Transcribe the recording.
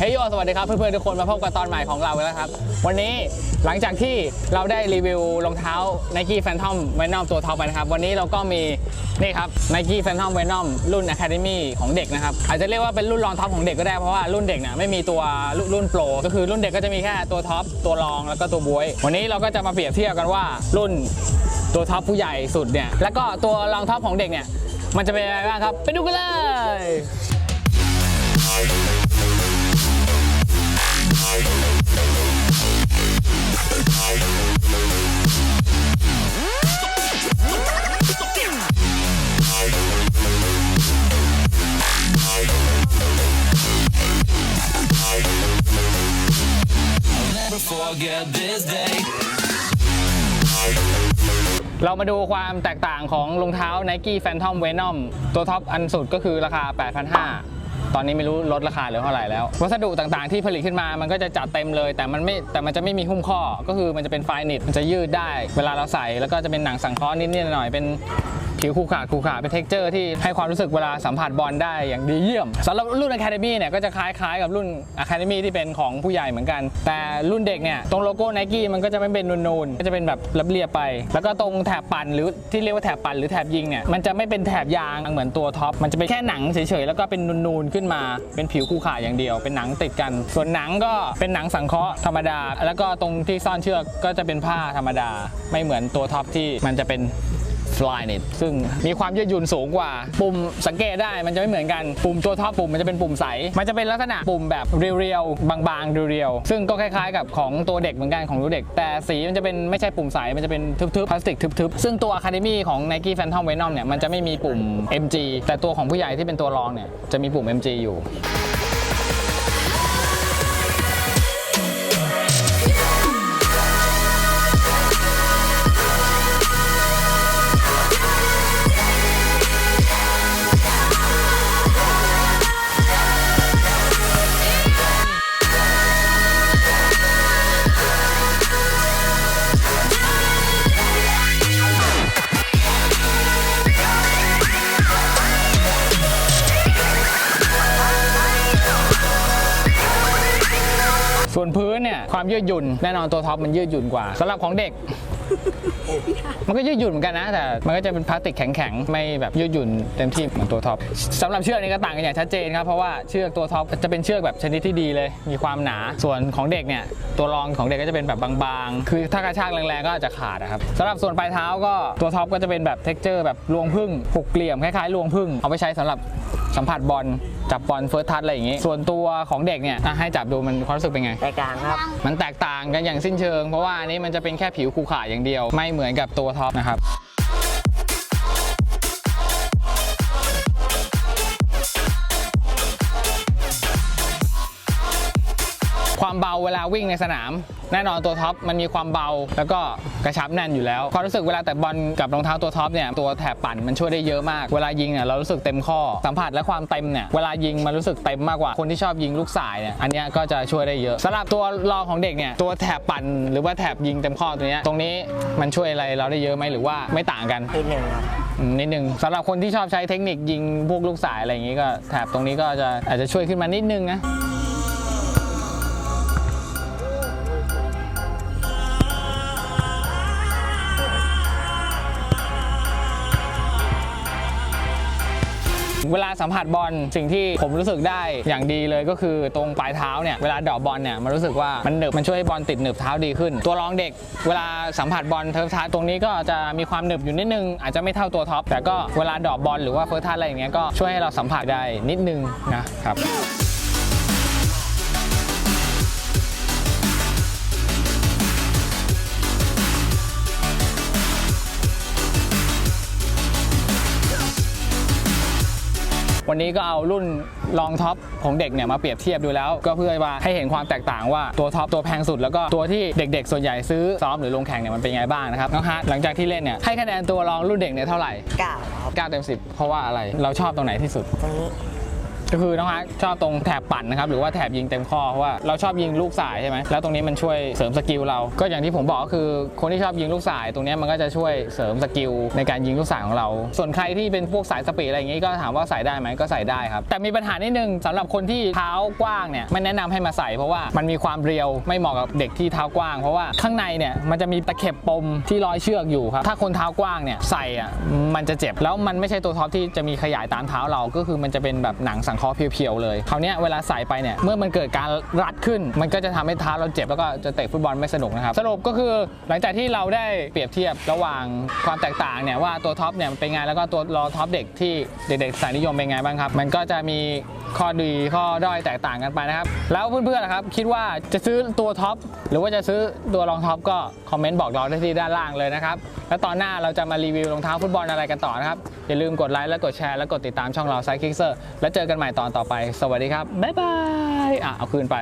เฮ้ยโยสวัสดีครับ เพื่อนๆทุกคนมาพบกับตอนใหม่ของเราแล้วครับ วันนี้หลังจากที่เราได้รีวิวรองเท้า Nike Phantom Venom ตัวท็อปไปนะครับ วันนี้เราก็มีนี่ครับ Nike Phantom Venom รุ่น Academy ของเด็กนะครับ อาจจะเรียกว่าเป็นรุ่นรองท็อปของเด็กก็ได้เพราะว่ารุ่นเด็กเนี่ยไม่มีตัวรุ่นโปรก็คือรุ่นเด็กก็จะมีแค่ตัวท็อปตัวรองแล้วก็ตัวบวย วันนี้เราก็จะมาเปรียบเทียบกันว่ารุ่นตัวท็อปผู้ใหญ่สุดเนี่ยแล้วก็ตัวรองท็อปของเด็กเนี่ยมันจะเป็นยังไงบ้างครับ ไปดูกันเลย forget this day. เรามาดูความแตกต่างของรองเท้า Nike Phantom Venom ตัวท็อปอันสุดก็คือราคา 8,500 ตอนนี้ไม่รู้ลดราคาเหลือเท่าไหร่แล้ว วัสดุต่างๆที่ผลิตขึ้นมามันก็จะจัดเต็มเลย แต่มันไม่แต่มันจะไม่มีหุ้มข้อ ก็คือมันจะเป็นไฟนิตมันจะยืดได้ เวลาเราใส่แล้วก็จะเป็นหนังสังเคราะห์นิดๆหน่อยๆเป็น ผิวคูขาดคูขาดเป็นเท็กเจอร์ที่ให้ความรู้สึกเวลาสัมผัสบอลได้อย่างดีเยี่ยมสำหรับรุ่น Academy เนี่ยก็จะคล้ายๆกับรุ่น Academy ที่เป็นของผู้ใหญ่เหมือนกัน แต่รุ่นเด็กเนี่ยตรงโลโก้ Nike มันก็จะไม่เป็นนูนๆก็จะเป็นแบบเรียบๆไป แล้วก็ตรงแถบปั่นหรือที่เรียกว่าแถบปั่นหรือแถบยิงเนี่ยมันจะไม่เป็นแถบยางเหมือนตัวท็อปมันจะเป็นแค่หนังเฉยๆแล้วก็เป็นนูนๆขึ้นมาเป็นผิวคูขาดอย่างเดียว เป็นหนังติดกัน ส่วนหนังก็เป็นหนังสังเคราะห์ธรรมดา แล้วก็ตรงที่ซ่อนเชือกก็จะเป็นผ้าธรรมดา ไม่เหมือนตัวท็อปที่มันจะเป็น Flyknit ซึ่งมีความยืดหยุ่นสูงกว่า ปุ่มสังเกตได้มันจะไม่เหมือนกัน ปุ่มตัวท็อปปุ่มมันจะเป็นปุ่มใส มันจะเป็นลักษณะปุ่มแบบเรียวๆบางๆเรียวๆซึ่งก็คล้ายๆ กับของตัวเด็กเหมือนกันของตัวเด็ก แต่สีมันจะเป็นไม่ใช่ปุ่มใสมันจะเป็นทึบๆพลาสติกทึบๆซึ่งตัว Academy ของ Nike Phantom Venom เนี่ยมันจะไม่มีปุ่ม MG แต่ตัวของผู้ใหญ่ที่เป็นตัวรองเนี่ยจะมีปุ่ม MG อยู่ ส่วนพื้นเนี่ยความยืดหยุ่นแน่นอนตัวท็อปมันยืดหยุ่นกว่าสำหรับของเด็ก มันก็ยืดหยุ่นเหมือนกันนะ แต่มันก็จะเป็นพลาสติกแข็งๆ ไม่แบบยืดหยุ่นเต็มที่เหมือนตัวท็อปสำหรับเชือกนี้ก็ต่างกันอย่างชัดเจนครับ เพราะว่าเชือกตัวท็อปจะเป็นเชือกแบบชนิดที่ดีเลย มีความหนา ส่วนของเด็กเนี่ยตัวรองของเด็กก็จะเป็นแบบบางๆ คือถ้ากระชากแรงๆก็อาจจะขาดนะครับสำหรับส่วนปลายเท้าก็ตัวท็อปก็จะเป็นแบบเท็กเจอร์แบบรวงพึ่งผูกเกลี่ยมคล้ายๆรวงพึ่งเอาไปใช้สำหรับสัมผัสบอลจับบอลเฟิร์สทัชอะไรอย่างงี้ ส่วนตัวของเด็กเนี่ยอะให้จับดูมันความรู้สึกเป็นไงรายการครับมันแตกต่างกันอย่างสิ้นเชิง เพราะว่าอันนี้มันจะเป็นแค่ผิวคูขาอย่างเดียว ไม่เหมือนกับตัวท็อปนะครับ ความเบาเวลาวิ่งในสนาม แน่นอนตัวท็อปมันมีความเบา แล้วก็กระชับแน่นอยู่แล้วความรู้สึกเวลาแต่บอลกับรองเท้าตัวท็อปเนี่ยตัวแถบปั่นมันช่วยได้เยอะมาก เวลายิงเนี่ยเรารู้สึกเต็มข้อสัมผัสและความเต็มเนี่ยเวลายิงมันรู้สึกเต็มมากกว่าคนที่ชอบยิงลูกสายเนี่ยอันเนี้ยก็จะช่วยได้เยอะสำหรับตัวรองของเด็กเนี่ยตัวแถบปั่นหรือว่าแถบยิงเต็มข้อตัวเนี้ยตรงนี้มันช่วยอะไรเราได้เยอะไหมหรือว่าไม่ต่างกันนิดหนึ่งครับอืมนิดนึงสำหรับคนที่ชอบใช้เทคนิคยิงพวกลูกสายอะไรอย่างงี้ก็แถบตรงนี้ก็จะอาจจะช่วยขึ้นมานิดนึงนะ เวลาสัมผัสบอลสิ่งที่ผมรู้สึกได้อย่างดีเลยก็คือตรงปลายเท้าเนี่ยเวลาดอกบอลเนี่ยมันรู้สึกว่ามันหนึบมันช่วยให้บอลติดหนึบเท้าดีขึ้น ตัวรองเด็ก เวลาสัมผัสบอลเทิร์ฟทัชตรงนี้ก็จะมีความหนึบอยู่นิดนึง อาจจะไม่เท่าตัวท็อปแต่ก็เวลาดอกบอลหรือว่าเฟิร์สทัชอะไรอย่างเงี้ยก็ช่วยให้เราสัมผัสได้นิดนึงนะครับ วันนี้ก็เอารุ่นรองท็อปของเด็กเนี่ยมาเปรียบเทียบดูแล้ว ก็เพื่อว่าให้เห็นความแตกต่างว่าตัวท็อปตัวแพงสุดแล้วก็ตัวที่เด็ก ๆ ส่วนใหญ่ซื้อซ้อมหรือลงแข่งเนี่ยมันเป็นยังไงบ้างนะครับน้องฮาร์ดหลังจากที่เล่นเนี่ยให้คะแนนตัวรองรุ่นเด็กเนี่ยเท่าไหร่เก้าครับ9เต็ม10 เพราะว่าอะไรเราชอบตรงไหนที่สุดตรงนี้ ก็คือน้องฮาร์ดชอบตรงแถบปั่นนะครับหรือว่าแถบยิงเต็มข้อเพราะว่าเราชอบยิงลูกสายใช่ไหมแล้วตรงนี้มันช่วยเสริมสกิลเรา ก็อย่างที่ผมบอกก็คือคนที่ชอบยิงลูกสาย ตรงนี้มันก็จะช่วยเสริมสกิลในการยิงลูกสายของเรา ส่วนใครที่เป็นพวกสายสปีดอะไรอย่างงี้ก็ถามว่าใส่ได้ไหมก็ใส่ได้ครับ แต่มีปัญหานิดนึงสำหรับคนที่เท้ากว้างเนี่ยไม่แนะนำให้มาใส่เพราะว่ามันมีความเรียวไม่เหมาะกับเด็กที่เท้ากว้าง เพราะว่าข้างในเนี่ยมันจะมีตะเข็บปมที่ร้อยเชือกอยู่ครับถ้าคนเท้ากว้างเนี่ยใส่อะมันจะเจ็บแล้วมันไม่ใช่ตัวท็อปที่จะมีขยายตามเท้าเราก็คือมันจะเป็นแบบหนังสังเคาะเพียวๆเลยคราวนี้เวลาใส่ไปเนี่ยเมื่อมันเกิดการรัดขึ้น มันก็จะทำให้เท้าเราเจ็บแล้วก็จะเตะฟุตบอลไม่สนุกนะครับสรุปก็คือหลังจากที่เราได้เปรียบเทียบระหว่างความแตกต่างเนี่ยว่าตัวท็อปเนี่ยเป็นไงแล้วก็ตัวรอท็อปเด็กที่เด็กๆสายนิยมเป็นไงบ้างครับ มันก็จะมีข้อดีข้อด้อยแตกต่างกันไปนะครับ แล้วเพื่อนๆนะครับคิดว่าจะซื้อตัวท็อปหรือว่าจะซื้อตัวรองท็อปก็คอมเมนต์บอกเราได้ที่ด้านล่างเลยนะครับ แล้วตอนหน้าเราจะมารีวิวรองเท้าฟุตบอลอะไรกันต่อนะครับอย่าลืมกดไลค์และกดแชร์และกดติดตามช่องเราไซคิกเซอร์แล้วเจอกันใหม่ตอนต่อไป สวัสดีครับ บ๊ายบาย อะ เอาคืนไป